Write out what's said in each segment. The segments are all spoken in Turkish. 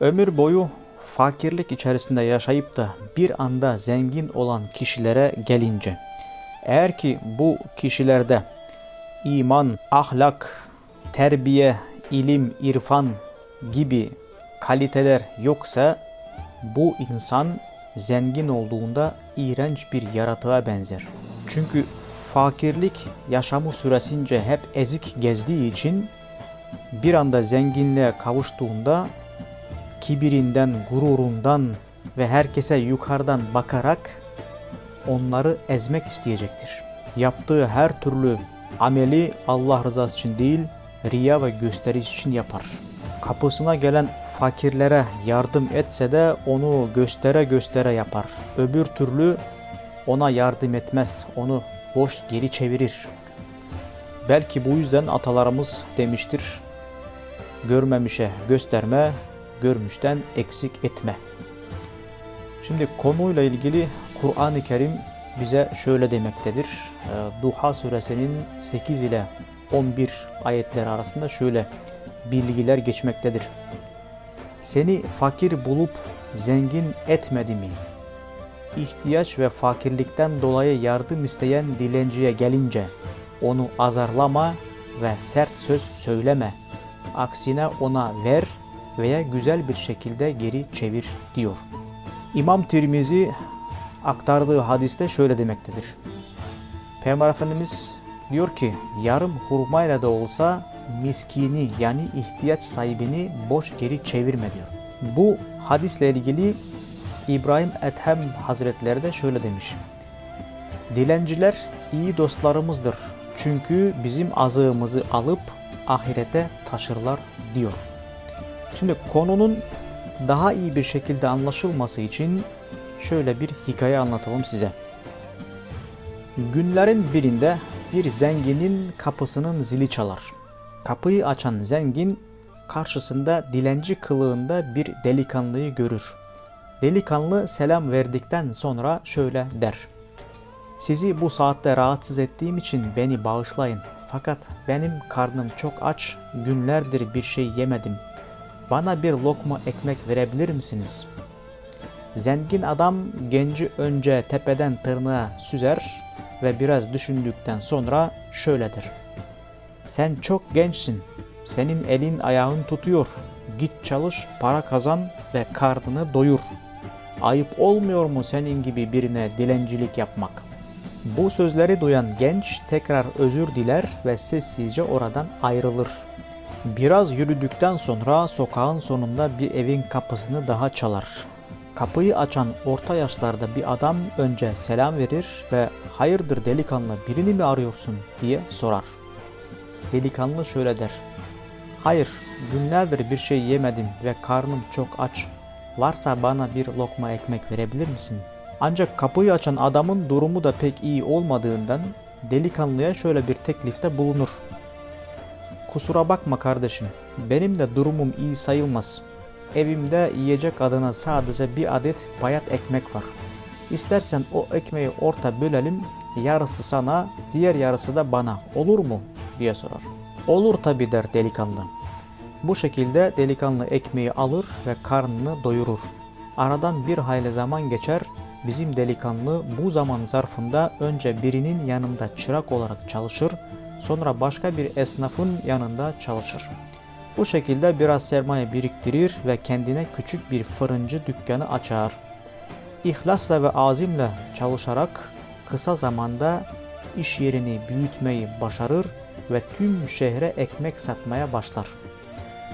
Ömür boyu fakirlik içerisinde yaşayıp da bir anda zengin olan kişilere gelince eğer ki bu kişilerde iman, ahlak, terbiye, ilim, irfan gibi kaliteler yoksa bu insan zengin olduğunda iğrenç bir yaratığa benzer. Çünkü fakirlik yaşamı süresince hep ezik gezdiği için bir anda zenginliğe kavuştuğunda kibirinden, gururundan ve herkese yukarıdan bakarak onları ezmek isteyecektir. Yaptığı her türlü ameli Allah rızası için değil, riya ve gösteriş için yapar. Kapısına gelen fakirlere yardım etse de onu göstere göstere yapar. Öbür türlü ona yardım etmez, onu boş geri çevirir. Belki bu yüzden atalarımız demiştir, görmemişe gösterme, görmüşten eksik etme. Şimdi konuyla ilgili Kur'an-ı Kerim bize şöyle demektedir. Ee, Duha suresinin 8 ile 11 ayetleri arasında şöyle bilgiler geçmektedir. Seni fakir bulup zengin etmedi mi? İhtiyaç ve fakirlikten dolayı yardım isteyen dilenciye gelince onu azarlama ve sert söz söyleme. Aksine ona ver veya güzel bir şekilde geri çevir diyor. İmam Tirmizi aktardığı hadiste şöyle demektedir. Peygamber Efendimiz diyor ki yarım hurmayla da olsa miskini yani ihtiyaç sahibini boş geri çevirme diyor. Bu hadisle ilgili İbrahim Ethem Hazretleri de şöyle demiş. Dilenciler iyi dostlarımızdır. Çünkü bizim azığımızı alıp ahirete taşırlar diyor. Şimdi konunun daha iyi bir şekilde anlaşılması için şöyle bir hikaye anlatalım size. Günlerin birinde bir zenginin kapısının zili çalar. Kapıyı açan zengin karşısında dilenci kılığında bir delikanlıyı görür. Delikanlı selam verdikten sonra şöyle der. Sizi bu saatte rahatsız ettiğim için beni bağışlayın. Fakat benim karnım çok aç, günlerdir bir şey yemedim. Bana bir lokma ekmek verebilir misiniz? Zengin adam genci önce tepeden tırnağa süzer ve biraz düşündükten sonra şöyledir. Sen çok gençsin. Senin elin ayağın tutuyor. Git çalış, para kazan ve karnını doyur. Ayıp olmuyor mu senin gibi birine dilencilik yapmak? Bu sözleri duyan genç tekrar özür diler ve sessizce oradan ayrılır. Biraz yürüdükten sonra sokağın sonunda bir evin kapısını daha çalar. Kapıyı açan orta yaşlarda bir adam önce selam verir ve hayırdır delikanlı birini mi arıyorsun diye sorar. Delikanlı şöyle der. Hayır günlerdir bir şey yemedim ve karnım çok aç. Varsa bana bir lokma ekmek verebilir misin? Ancak kapıyı açan adamın durumu da pek iyi olmadığından delikanlıya şöyle bir teklifte bulunur. Kusura bakma kardeşim, benim de durumum iyi sayılmaz. Evimde yiyecek adına sadece bir adet bayat ekmek var. İstersen o ekmeği orta bölelim, yarısı sana, diğer yarısı da bana. Olur mu? diye sorar. Olur tabi der delikanlı. Bu şekilde delikanlı ekmeği alır ve karnını doyurur. Aradan bir hayli zaman geçer, bizim delikanlı bu zaman zarfında önce birinin yanında çırak olarak çalışır, sonra başka bir esnafın yanında çalışır. Bu şekilde biraz sermaye biriktirir ve kendine küçük bir fırıncı dükkanı açar. İhlasla ve azimle çalışarak kısa zamanda iş yerini büyütmeyi başarır ve tüm şehre ekmek satmaya başlar.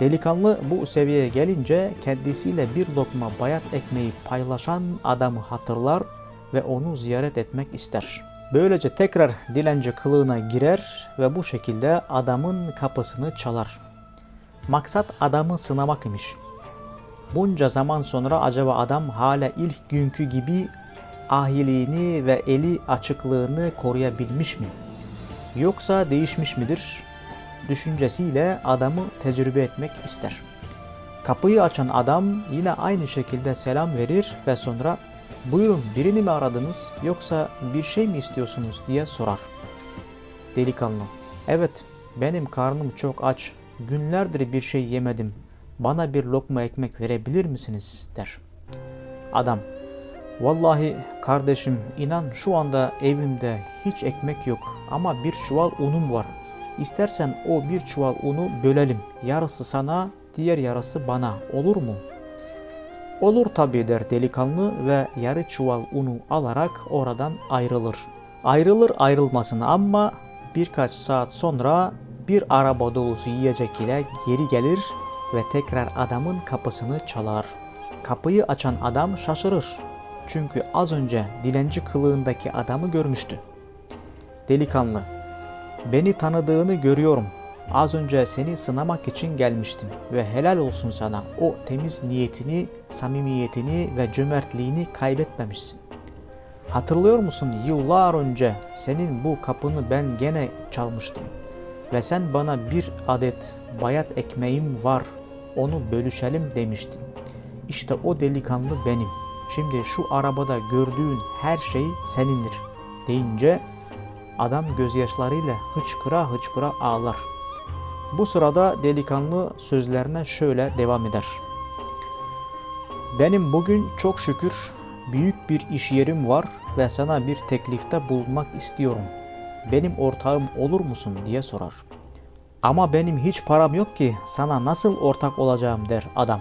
Delikanlı bu seviyeye gelince kendisiyle bir lokma bayat ekmeği paylaşan adamı hatırlar ve onu ziyaret etmek ister. Böylece tekrar dilenci kılığına girer ve bu şekilde adamın kapısını çalar. Maksat adamı sınamak imiş. Bunca zaman sonra acaba adam hala ilk günkü gibi ahiliğini ve eli açıklığını koruyabilmiş mi? Yoksa değişmiş midir? Düşüncesiyle adamı tecrübe etmek ister. Kapıyı açan adam yine aynı şekilde selam verir ve sonra buyurun birini mi aradınız yoksa bir şey mi istiyorsunuz diye sorar. Delikanlı evet benim karnım çok aç günlerdir bir şey yemedim bana bir lokma ekmek verebilir misiniz der. Adam Vallahi kardeşim inan şu anda evimde hiç ekmek yok ama bir çuval unum var. İstersen o bir çuval unu bölelim. Yarısı sana, diğer yarısı bana. Olur mu? Olur tabii der delikanlı ve yarı çuval unu alarak oradan ayrılır. Ayrılır ayrılmasın ama birkaç saat sonra bir araba dolusu yiyecek ile geri gelir ve tekrar adamın kapısını çalar. Kapıyı açan adam şaşırır. Çünkü az önce dilenci kılığındaki adamı görmüştü. Delikanlı, beni tanıdığını görüyorum. Az önce seni sınamak için gelmiştim ve helal olsun sana o temiz niyetini, samimiyetini ve cömertliğini kaybetmemişsin. Hatırlıyor musun yıllar önce senin bu kapını ben gene çalmıştım ve sen bana bir adet bayat ekmeğim var onu bölüşelim demiştin. İşte o delikanlı benim. Şimdi şu arabada gördüğün her şey senindir deyince adam gözyaşlarıyla hıçkıra hıçkıra ağlar. Bu sırada delikanlı sözlerine şöyle devam eder. Benim bugün çok şükür büyük bir iş yerim var ve sana bir teklifte bulunmak istiyorum. Benim ortağım olur musun diye sorar. Ama benim hiç param yok ki sana nasıl ortak olacağım der adam.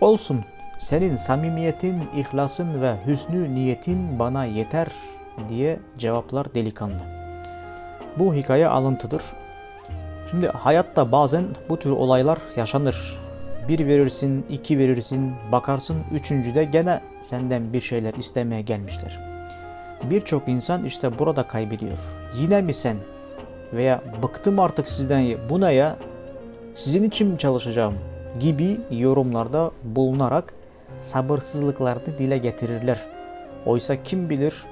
Olsun senin samimiyetin, ihlasın ve hüsnü niyetin bana yeter diye cevaplar delikanlı. Bu hikaye alıntıdır. Şimdi hayatta bazen bu tür olaylar yaşanır. Bir verirsin, iki verirsin, bakarsın üçüncüde gene senden bir şeyler istemeye gelmişler. Birçok insan işte burada kaybediyor. Yine mi sen? Veya bıktım artık sizden bu ne ya? Sizin için mi çalışacağım? Gibi yorumlarda bulunarak sabırsızlıklarını dile getirirler. Oysa kim bilir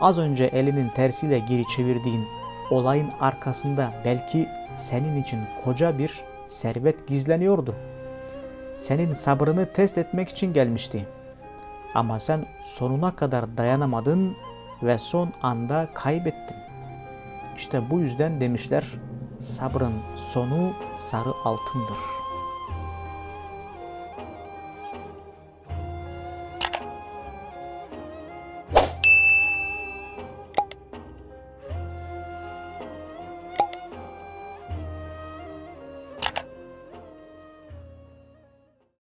az önce elinin tersiyle geri çevirdiğin olayın arkasında belki senin için koca bir servet gizleniyordu. Senin sabrını test etmek için gelmişti. Ama sen sonuna kadar dayanamadın ve son anda kaybettin. İşte bu yüzden demişler sabrın sonu sarı altındır.''